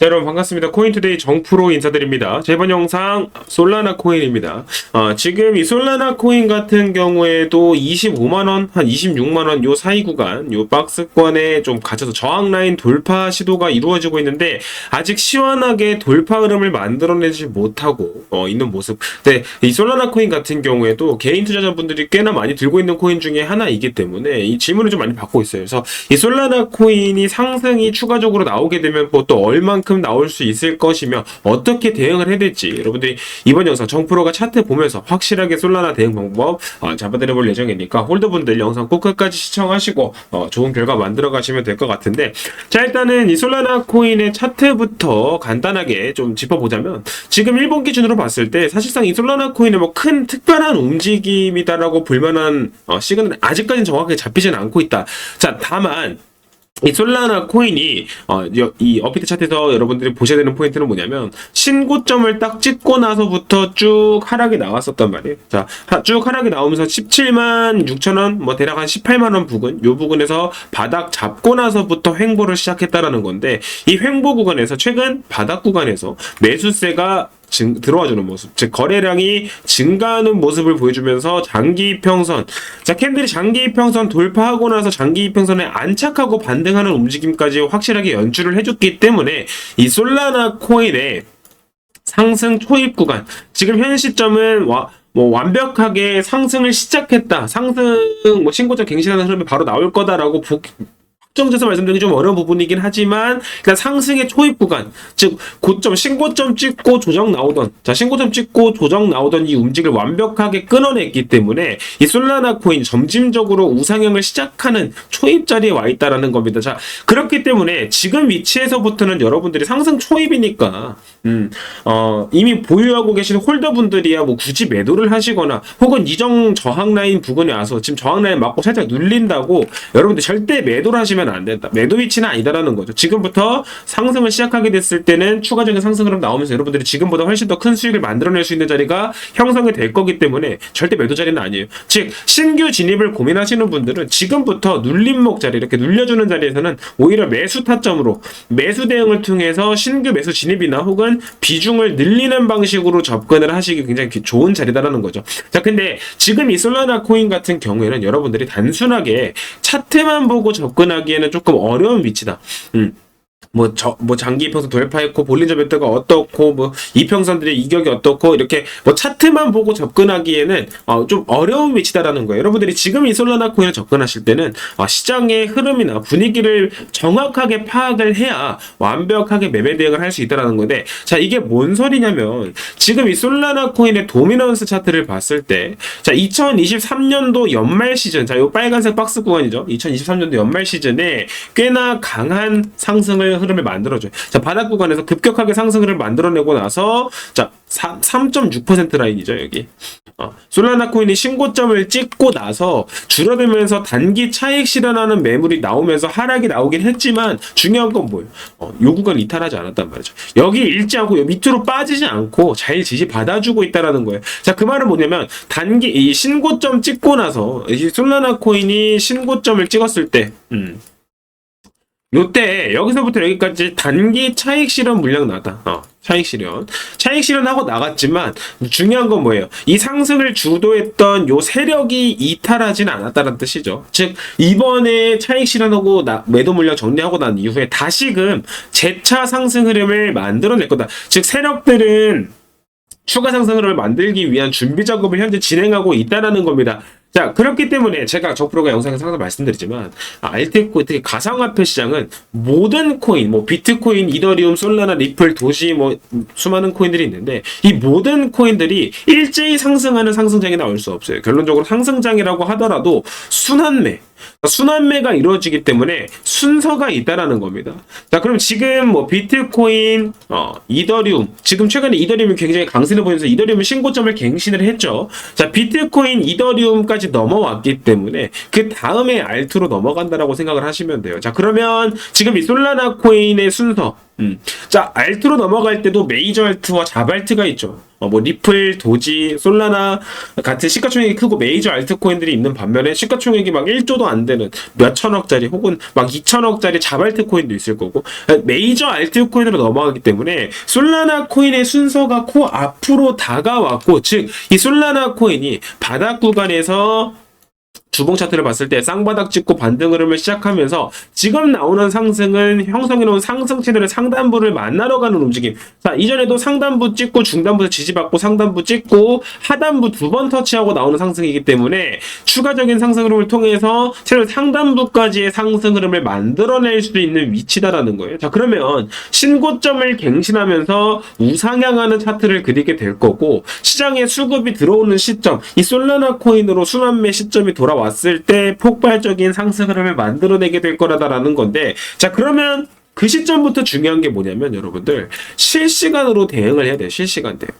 자, 여러분 반갑습니다. 코인투데이 정프로 인사드립니다. 자, 이번 영상 솔라나 코인입니다. 어, 지금 이 솔라나 코인 같은 경우에도 25만원, 한 26만원 요 사이 구간, 요 박스권에 좀 갇혀서 저항 라인 돌파 시도가 이루어지고 있는데 아직 시원하게 돌파 흐름을 만들어내지 못하고 어, 있는 모습. 네, 이 솔라나 코인 같은 경우에도 개인 투자자분들이 꽤나 많이 들고 있는 코인 중에 하나이기 때문에 이 질문을 좀 많이 받고 있어요. 그래서 이 솔라나 코인이 상승이 추가적으로 나오게 되면 뭐 또 얼만큼 나올 수 있을 것이며 어떻게 대응을 해야 될지 여러분들이 이번 영상 정프로가 차트 보면서 확실하게 솔라나 대응 방법 어, 잡아드려 볼 예정이니까 홀더분들 영상 꼭 끝까지 시청하시고 어, 좋은 결과 만들어 가시면 될 것 같은데 자 일단은 이 솔라나 코인의 차트부터 간단하게 좀 짚어보자면 지금 일본 기준으로 봤을 때 사실상 이 솔라나 코인의 뭐 큰 특별한 움직임이다라고 볼 만한 어, 시그널 아직까지는 정확하게 잡히지는 않고 있다. 자 다만 이 솔라나 코인이 어, 여- 이 어피트 차트에서 여러분들이 보셔야 되는 포인트는 뭐냐면 신고점을 딱 찍고 나서부터 쭉 하락이 나왔었단 말이에요. 자, 하- 쭉 하락이 나오면서 17만 6천 원, 뭐 대략 한 18만 원 부근, 요 부근에서 바닥 잡고 나서부터 횡보를 시작했다라는 건데 이 횡보 구간에서 최근 바닥 구간에서 매수세가 증, 들어와주는 모습, 즉 거래량이 증가하는 모습을 보여주면서 장기 이평선, 자 캔들이 장기 이평선 돌파하고 나서 장기 이평선에 안착하고 반등하는 움직임까지 확실하게 연출을 해줬기 때문에 이 솔라나 코인의 상승 초입 구간, 지금 현 시점은 와, 뭐 완벽하게 상승을 시작했다, 상승 뭐 신고점 갱신하는 흐름이 바로 나올 거다라고 보, 확정돼서 말씀드리기 좀 어려운 부분이긴 하지만 일단 상승의 초입 구간 즉 고점 신고점 찍고 조정 나오던 자 신고점 찍고 조정 나오던 이 움직임을 완벽하게 끊어냈기 때문에 이 솔라나 코인 점진적으로 우상향을 시작하는 초입 자리에 와 있다라는 겁니다. 자 그렇기 때문에 지금 위치에서부터는 여러분들이 상승 초입이니까 음, 어, 이미 보유하고 계신 홀더분들이야 뭐 굳이 매도를 하시거나 혹은 이정 저항 라인 부근에 와서 지금 저항 라인 맞고 살짝 눌린다고 여러분들 절대 매도를 하시면 안 된다. 매도 위치는 아니다라는 거죠. 지금부터 상승을 시작하게 됐을 때는 추가적인 상승 흐름 나오면서 여러분들이 지금보다 훨씬 더 큰 수익을 만들어낼 수 있는 자리가 형성이 될 거기 때문에 절대 매도 자리는 아니에요. 즉 신규 진입을 고민하시는 분들은 지금부터 눌림목 자리 이렇게 눌려주는 자리에서는 오히려 매수 타점으로 매수 대응을 통해서 신규 매수 진입이나 혹은 비중을 늘리는 방식으로 접근을 하시기 굉장히 좋은 자리다라는 거죠. 자, 근데 지금 이 솔라나 코인 같은 경우에는 여러분들이 단순하게 차트만 보고 접근하기 에는 조금 어려운 위치다. 음. 뭐, 저, 뭐, 장기 이평선 돌파했고, 볼린저 배터가 어떻고, 뭐, 이평선들의 이격이 어떻고, 이렇게, 뭐, 차트만 보고 접근하기에는, 어, 좀 어려운 위치다라는 거예요. 여러분들이 지금 이 솔라나 코인에 접근하실 때는, 어, 시장의 흐름이나 분위기를 정확하게 파악을 해야 완벽하게 매매 대응을 할 수 있다라는 건데, 자, 이게 뭔 소리냐면, 지금 이 솔라나 코인의 도미넌스 차트를 봤을 때, 자, 2023년도 연말 시즌, 자, 요 빨간색 박스 구간이죠. 2023년도 연말 시즌에 꽤나 강한 상승을 흐름을 만들어줘요. 자, 바닥 구간에서 급격하게 상승을 만들어내고 나서, 자, 3.6% 라인이죠, 여기. 어, 솔라나 코인이 신고점을 찍고 나서 줄어들면서 단기 차익 실현하는 매물이 나오면서 하락이 나오긴 했지만 중요한 건 뭐예요? 어, 요 구간 이탈하지 않았단 말이죠. 여기 잃지 않고 요 밑으로 빠지지 않고 잘 지지 받아주고 있다라는 거예요. 자, 그 말은 뭐냐면 단기 이 신고점 찍고 나서 이 솔라나 코인이 신고점을 찍었을 때, 음, 요때 여기서부터 여기까지 단기 차익 실현 물량 나다. 어, 차익 실현. 차익 실현하고 나갔지만 중요한 건 뭐예요? 이 상승을 주도했던 요 세력이 이탈하진 않았다는 뜻이죠. 즉 이번에 차익 실현하고 나, 매도 물량 정리하고 난 이후에 다시금 재차 상승 흐름을 만들어낼 거다. 즉 세력들은 추가 상승 흐름을 만들기 위한 준비 작업을 현재 진행하고 있다라는 겁니다. 자, 그렇기 때문에 제가 저프로가 영상에서 항상 말씀드리지만, 아, 알테코, 특히 가상화폐 시장은 모든 코인, 뭐, 비트코인, 이더리움, 솔라나, 리플, 도시, 뭐, 수많은 코인들이 있는데, 이 모든 코인들이 일제히 상승하는 상승장이 나올 수 없어요. 결론적으로 상승장이라고 하더라도 순환매, 순환매가 이루어지기 때문에 순서가 있다라는 겁니다. 자, 그럼 지금 뭐 비트코인, 어, 이더리움, 지금 최근에 이더리움이 굉장히 강세를 보이면서 이더리움은 신고점을 갱신을 했죠. 자, 비트코인, 이더리움까지 넘어왔기 때문에 그 다음에 알트로 넘어간다라고 생각을 하시면 돼요. 자, 그러면 지금 이 솔라나 코인의 순서, 음. 자, 알트로 넘어갈 때도 메이저 알트와 자발트가 있죠. 어, 뭐 리플, 도지, 솔라나 같은 시가총액이 크고 메이저 알트코인들이 있는 반면에 시가총액이 막 1조도 안 되는 몇 천억짜리 혹은 막 2천억짜리 자발트 코인도 있을 거고 메이저 알트코인으로 넘어가기 때문에 솔라나 코인의 순서가 코 앞으로 다가왔고 즉 이 솔라나 코인이 바닥 구간에서 주봉 차트를 봤을 때 쌍바닥 찍고 반등 흐름을 시작하면서 지금 나오는 상승은 형성해 놓은 상승 채널의 상단부를 만나러 가는 움직임. 자, 이전에도 상단부 찍고 중단부 지지받고 상단부 찍고 하단부 두 번 터치하고 나오는 상승이기 때문에 추가적인 상승 흐름을 통해서 채널 상단부까지의 상승 흐름을 만들어낼 수 있는 위치다라는 거예요. 자, 그러면 신고점을 갱신하면서 우상향하는 차트를 그리게 될 거고 시장에 수급이 들어오는 시점, 이 솔라나 코인으로 순환매 시점이 돌아 왔을 때 폭발적인 상승 흐름을 만들어내게 될 거라다라는 건데 자 그러면 그 시점부터 중요한 게 뭐냐면 여러분들 실시간으로 대응을 해야 돼요 실시간 대응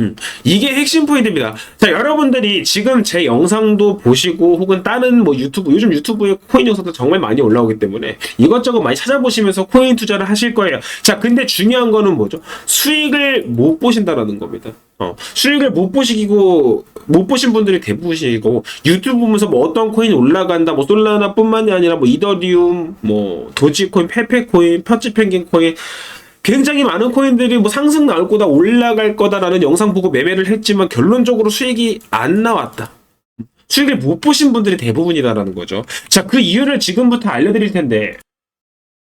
음, 이게 핵심 포인트입니다. 자, 여러분들이 지금 제 영상도 보시고 혹은 다른 뭐 유튜브, 요즘 유튜브에 코인 영상도 정말 많이 올라오기 때문에 이것저것 많이 찾아보시면서 코인 투자를 하실 거예요. 자, 근데 중요한 거는 뭐죠? 수익을 못 보신다라는 겁니다. 어, 수익을 못 보시고, 못 보신 분들이 대부분이고, 유튜브 보면서 뭐 어떤 코인이 올라간다, 뭐 솔라나 뿐만이 아니라 뭐 이더리움, 뭐 도지코인, 페페코인, 퍼치펭귄 코인, 굉장히 많은 코인들이 뭐 상승 나올 거다 올라갈 거다라는 영상 보고 매매를 했지만 결론적으로 수익이 안 나왔다. 수익을 못 보신 분들이 대부분이다라는 거죠. 자, 그 이유를 지금부터 알려드릴 텐데.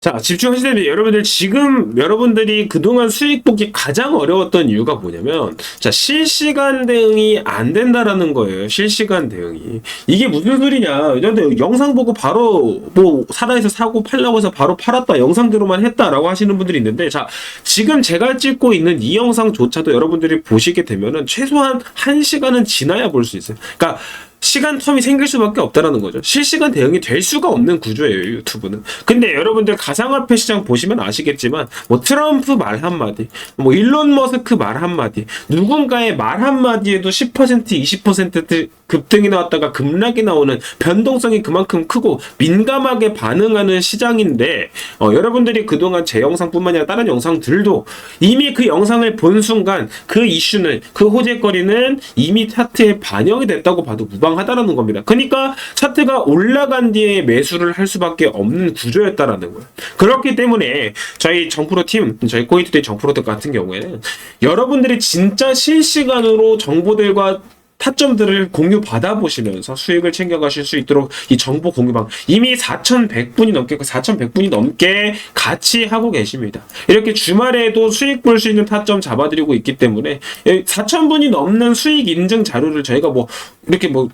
자, 집중하시면 됩니다. 여러분들 지금 여러분들이 그동안 수익 보기 가장 어려웠던 이유가 뭐냐면 자, 실시간 대응이 안 된다라는 거예요. 실시간 대응이. 이게 무슨 소리냐? 근데 영상 보고 바로 뭐 사다에서 사고 팔라고 해서 바로 팔았다. 영상대로만 했다라고 하시는 분들이 있는데 자, 지금 제가 찍고 있는 이 영상조차도 여러분들이 보시게 되면은 최소한 1시간은 지나야 볼 수 있어요. 그러니까 시간 텀이 생길 수밖에 없다라는 거죠. 실시간 대응이 될 수가 없는 구조예요, 유튜브는. 근데 여러분들 가상화폐 시장 보시면 아시겠지만, 뭐 트럼프 말 한마디, 뭐 일론 머스크 말 한마디, 누군가의 말 한마디에도 10% 20% 급등이 나왔다가 급락이 나오는 변동성이 그만큼 크고 민감하게 반응하는 시장인데, 어, 여러분들이 그동안 제 영상뿐만 아니라 다른 영상들도 이미 그 영상을 본 순간 그 이슈는, 그 호재거리는 이미 차트에 반영이 됐다고 봐도 무방 하다라는 겁니다. 그러니까 차트가 올라간 뒤에 매수를 할 수밖에 없는 구조였다라는 거예요. 그렇기 때문에 저희 정프로 팀, 저희 코인투데이 정프로 같은 경우에는 여러분들이 진짜 실시간으로 정보들과 타점들을 공유 받아보시면서 수익을 챙겨가실 수 있도록 이 정보 공유방 이미 4,100분이 넘게 4,100분이 넘게 같이 하고 계십니다. 이렇게 주말에도 수익 볼 수 있는 타점 잡아드리고 있기 때문에 4,000분이 넘는 수익 인증 자료를 저희가 뭐 이렇게 뭐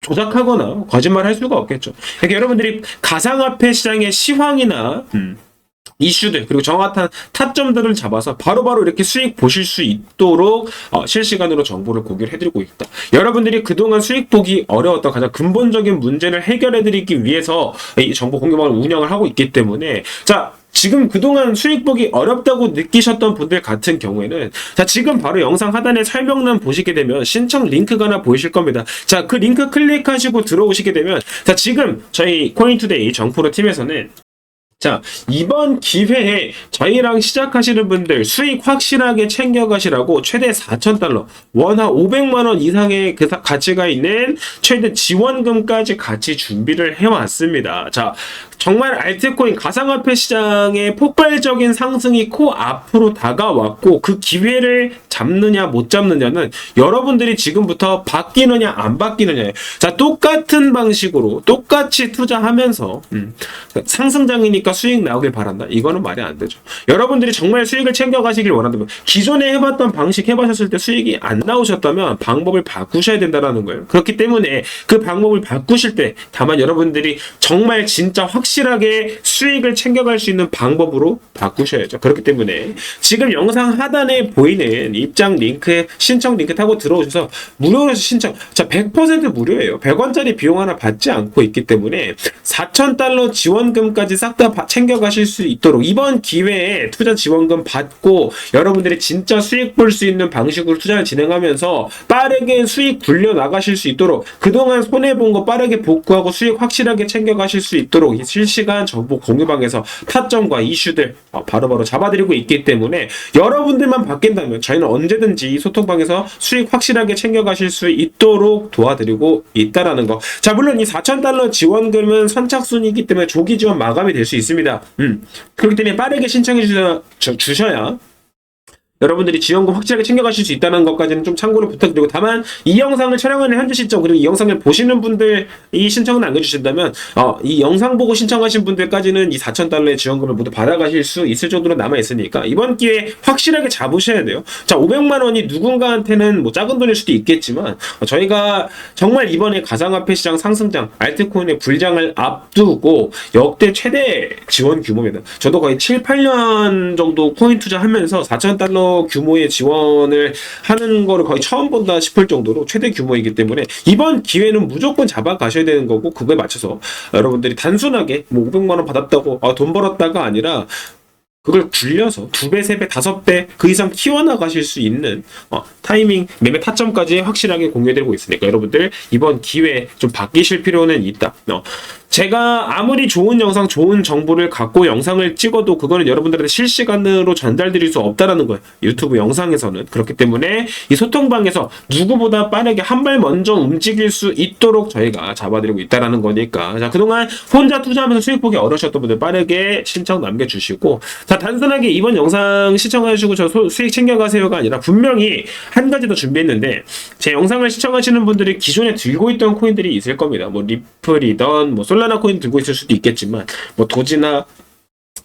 조작하거나 거짓말 할 수가 없겠죠. 그러니까 여러분들이 가상화폐 시장의 시황이나 음, 이슈들 그리고 정확한 타점들을 잡아서 바로 바로 이렇게 수익 보실 수 있도록 어, 실시간으로 정보를 공유를 해드리고 있다. 여러분들이 그동안 수익 보기 어려웠던 가장 근본적인 문제를 해결해드리기 위해서 이 정보 공유망을 운영을 하고 있기 때문에 자 지금 그동안 수익 보기 어렵다고 느끼셨던 분들 같은 경우에는 자 지금 바로 영상 하단에 설명란 보시게 되면 신청 링크가 하나 보이실 겁니다. 자 그 링크 클릭하시고 들어오시게 되면 자 지금 저희 코인투데이 정프로 팀에서는 자, 이번 기회에 저희랑 시작하시는 분들 수익 확실하게 챙겨가시라고 최대 4,000달러, 원화 500만원 이상의 그 사- 가치가 있는 최대 지원금까지 같이 준비를 해왔습니다. 자, 정말 알트코인 가상화폐 시장의 폭발적인 상승이 코 앞으로 다가왔고 그 기회를 잡느냐 못 잡느냐는 여러분들이 지금부터 바뀌느냐 안 바뀌느냐예요. 자, 똑같은 방식으로 똑같이 투자하면서 음, 상승장이니까 수익 나오길 바란다. 이거는 말이 안 되죠. 여러분들이 정말 수익을 챙겨가시길 원한다면 기존에 해봤던 방식 해보셨을 때 수익이 안 나오셨다면 방법을 바꾸셔야 된다라는 거예요. 그렇기 때문에 그 방법을 바꾸실 때 다만 여러분들이 정말 진짜 확실하게 수익을 챙겨갈 수 있는 방법으로 바꾸셔야죠. 그렇기 때문에 지금 영상 하단에 보이는 입장 링크에 신청 링크 타고 들어오셔서 무료로 신청. 자, 100% 무료예요. 100원짜리 비용 하나 받지 않고 있기 때문에 4,000달러 지원금까지 싹다 바- 챙겨가실 수 있도록 이번 기회에 투자 지원금 받고 여러분들이 진짜 수익 볼 수 있는 방식으로 투자를 진행하면서 빠르게 수익 굴려 나가실 수 있도록 그동안 손해 본 거 빠르게 복구하고 수익 확실하게 챙겨가실 수 있도록 이 실시간 정보 공유방에서 타점과 이슈들 어, 바로 바로 잡아드리고 있기 때문에 여러분들만 바뀐다면 저희는 언제든지 이 소통방에서 수익 확실하게 챙겨가실 수 있도록 도와드리고 있다라는 거. 자 물론 이 4,000달러 지원금은 선착순이기 때문에 조기 지원 마감이 될 수 있습니다. 음. 그렇기 때문에 빠르게 신청해 주셔, 저- 주셔야 여러분들이 지원금 확실하게 챙겨가실 수 있다는 것까지는 좀 참고를 부탁드리고 다만 이 영상을 촬영하는 현재 시점 그리고 이 영상을 보시는 분들이 신청을 남겨주신다면 어, 이 영상 보고 신청하신 분들까지는 이 4,000달러의 지원금을 모두 받아가실 수 있을 정도로 남아 있으니까 이번 기회에 확실하게 잡으셔야 돼요. 자 500만 원이 누군가한테는 뭐 작은 돈일 수도 있겠지만 어, 저희가 정말 이번에 가상화폐 시장 상승장 알트코인의 불장을 앞두고 역대 최대 지원 규모입니다. 저도 거의 7, 8년 정도 코인 투자하면서 4,000달러 규모의 지원을 하는 거를 거의 처음 본다 싶을 정도로 최대 규모이기 때문에 이번 기회는 무조건 잡아 가셔야 되는 거고 그거에 맞춰서 여러분들이 단순하게 뭐 500만 원 받았다고 아, 돈 벌었다가 아니라 그걸 굴려서 두 배, 세 배, 다섯 배 그 이상 키워나가실 수 있는 어, 타이밍, 매매 타점까지 확실하게 공유해드리고 있으니까 여러분들 이번 기회에 좀 바뀌실 필요는 있다. 어, 제가 아무리 좋은 영상, 좋은 정보를 갖고 영상을 찍어도 그거는 여러분들한테 실시간으로 전달드릴 수 없다라는 거예요. 유튜브 영상에서는 그렇기 때문에 이 소통방에서 누구보다 빠르게 한 발 먼저 움직일 수 있도록 저희가 잡아드리고 있다라는 거니까 자 그동안 혼자 투자하면서 수익 보기 어려우셨던 분들 빠르게 신청 남겨주시고 자 단순하게 이번 영상 시청하시고 저 소- 수익 챙겨가세요가 아니라 분명히 한 가지 더 준비했는데 제 영상을 시청하시는 분들이 기존에 들고 있던 코인들이 있을 겁니다. 뭐 리플이던 뭐 솔라나 코인 들고 있을 수도 있겠지만 뭐 도지나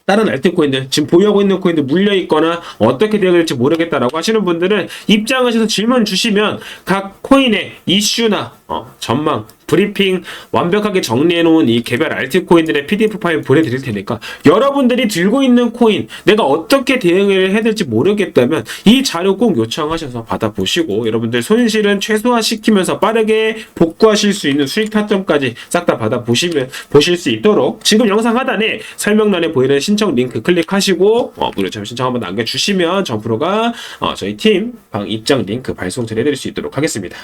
다른 알트코인들 지금 보유하고 있는 코인들 물려 있거나 어떻게 되어야 될지 모르겠다라고 하시는 분들은 입장하셔서 질문 주시면 각 코인의 이슈나 어, 전망 브리핑 완벽하게 정리해 놓은 이 개별 알트코인들의 PDF 파일 보내드릴 테니까 여러분들이 들고 있는 코인 내가 어떻게 대응을 해야 될지 모르겠다면 이 자료 꼭 요청하셔서 받아보시고 여러분들 손실은 최소화시키면서 빠르게 복구하실 수 있는 수익 타점까지 싹 다 받아보시면 보실 수 있도록 지금 영상 하단에 설명란에 보이는 신청 링크 클릭하시고 어, 무료 체험 신청 한번 남겨주시면 정프로가 어, 저희 팀 방 입장 링크 발송 전해드릴 수 있도록 하겠습니다.